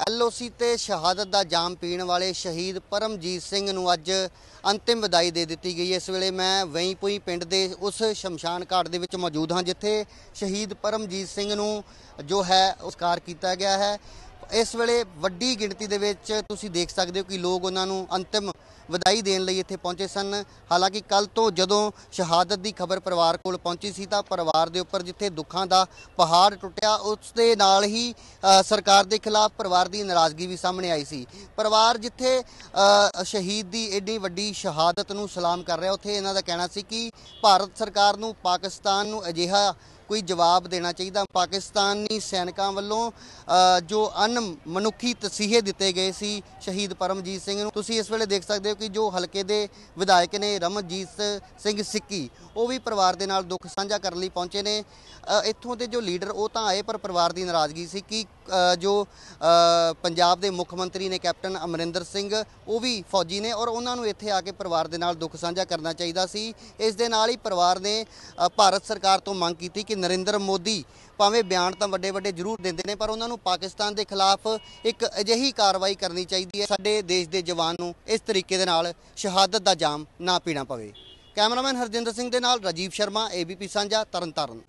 LOC ਤੇ ਸ਼ਹਾਦਤ ਦਾ ਜਾਮ ਪੀਣ ਵਾਲੇ ਸ਼ਹੀਦ ਪਰਮਜੀਤ ਸਿੰਘ ਨੂੰ ਅੱਜ ਅੰਤਿਮ ਵਿਦਾਈ ਦੇ ਦਿੱਤੀ ਗਈ। ਇਸ ਵੇਲੇ ਮੈਂ ਵਈਪੁਈ ਪਿੰਡ ਦੇ ਉਸ ਸ਼ਮਸ਼ਾਨ ਘਾਟ ਦੇ ਵਿੱਚ ਮੌਜੂਦ ਹਾਂ, ਜਿੱਥੇ ਸ਼ਹੀਦ ਪਰਮਜੀਤ ਸਿੰਘ ਨੂੰ ਜੋ ਹੈ, ਉਸਕਾਰ ਕੀਤਾ ਗਿਆ ਹੈ। ਇਸ ਵੇਲੇ ਵੱਡੀ ਗਿਣਤੀ ਦੇ ਵਿੱਚ ਤੁਸੀਂ ਦੇਖ ਸਕਦੇ ਹੋ ਕਿ ਲੋਕ ਉਹਨਾਂ ਨੂੰ ਅੰਤਿਮ ਵਧਾਈ ਦੇਣ ਲਈ ਇੱਥੇ ਪਹੁੰਚੇ ਸਨ। ਹਾਲਾਂਕਿ ਕੱਲ ਤੋਂ ਜਦੋਂ ਸ਼ਹਾਦਤ ਦੀ ਖਬਰ ਪਰਿਵਾਰ ਕੋਲ ਪਹੁੰਚੀ ਸੀ ਤਾਂ ਪਰਿਵਾਰ ਦੇ ਉੱਪਰ ਜਿੱਥੇ ਦੁੱਖਾਂ ਦਾ ਪਹਾੜ ਟੁੱਟਿਆ ਉਸ ਦੇ ਨਾਲ ਹੀ ਸਰਕਾਰ ਦੇ ਖਿਲਾਫ ਪਰਿਵਾਰ ਦੀ ਨਾਰਾਜ਼ਗੀ ਵੀ ਸਾਹਮਣੇ ਆਈ ਸੀ। ਪਰਿਵਾਰ ਜਿੱਥੇ ਸ਼ਹੀਦ ਦੀ ਏਡੀ ਵੱਡੀ ਸ਼ਹਾਦਤ ਨੂੰ ਸਲਾਮ ਕਰ ਰਿਹਾ, ਉੱਥੇ ਇਹਨਾਂ ਦਾ ਕਹਿਣਾ ਸੀ ਕਿ ਭਾਰਤ ਸਰਕਾਰ ਨੂੰ ਪਾਕਿਸਤਾਨ ਨੂੰ ਅਜਿਹਾ ਕੋਈ ਜਵਾਬ ਦੇਣਾ ਚਾਹੀਦਾ। ਪਾਕਿਸਤਾਨੀ ਸੈਨਿਕਾਂ ਵੱਲੋਂ ਜੋ ਅਨ ਮਨੁੱਖੀ ਤਸੀਹੇ ਦਿੱਤੇ ਗਏ ਸੀ ਸ਼ਹੀਦ ਪਰਮਜੀਤ ਸਿੰਘ ਨੂੰ, ਤੁਸੀਂ ਇਸ ਵੇਲੇ ਦੇਖ ਸਕਦੇ ਹੋ ਕਿ ਜੋ ਹਲਕੇ ਦੇ ਵਿਧਾਇਕ ਨੇ ਰਮਨਜੀਤ ਸਿੰਘ ਸਿੱਕੀ, ਉਹ ਵੀ ਪਰਿਵਾਰ ਦੇ ਨਾਲ ਦੁੱਖ ਸਾਂਝਾ ਕਰਨ ਲਈ ਪਹੁੰਚੇ ਨੇ। ਇੱਥੋਂ ਦੇ ਜੋ ਲੀਡਰ, ਉਹ ਤਾਂ ਆਏ ਪਰ ਪਰਿਵਾਰ ਦੀ ਨਾਰਾਜ਼ਗੀ ਸੀ ਕਿ ਜੋ ਪੰਜਾਬ ਦੇ ਮੁੱਖ ਮੰਤਰੀ ਨੇ ਕੈਪਟਨ ਅਮਰਿੰਦਰ ਸਿੰਘ, ਉਹ ਵੀ ਫੌਜੀ ਨੇ ਔਰ ਉਹਨਾਂ ਨੂੰ ਇੱਥੇ ਆ ਕੇ ਪਰਿਵਾਰ ਦੇ ਨਾਲ ਦੁੱਖ ਸਾਂਝਾ ਕਰਨਾ ਚਾਹੀਦਾ ਸੀ। ਇਸ ਦੇ ਨਾਲ ਹੀ ਪਰਿਵਾਰ ਨੇ ਭਾਰਤ ਸਰਕਾਰ ਤੋਂ ਮੰਗ ਕੀਤੀ ਕਿ ਨਰਿੰਦਰ ਮੋਦੀ ਭਾਵੇਂ ਬਿਆਨ ਤਾਂ ਵੱਡੇ ਵੱਡੇ ਜ਼ਰੂਰ ਦਿੰਦੇ ਨੇ, ਪਰ ਉਹਨਾਂ ਨੂੰ ਪਾਕਿਸਤਾਨ ਦੇ ਖਿਲਾਫ ਇੱਕ ਅਜਿਹੀ ਕਾਰਵਾਈ ਕਰਨੀ ਚਾਹੀਦੀ ਹੈ, ਸਾਡੇ ਦੇਸ਼ ਦੇ ਜਵਾਨ ਨੂੰ ਇਸ ਤਰੀਕੇ ਦੇ ਨਾਲ ਸ਼ਹਾਦਤ ਦਾ ਜਾਮ ਨਾ ਪੀਣਾ ਪਵੇ। ਕੈਮਰਾਮੈਨ ਹਰਜਿੰਦਰ ਸਿੰਘ ਦੇ ਨਾਲ ਰਾਜੀਵ ਸ਼ਰਮਾ, ਏਬੀਪੀ ਸਾਂਝਾ, ਤਰਨਤਾਰਨ।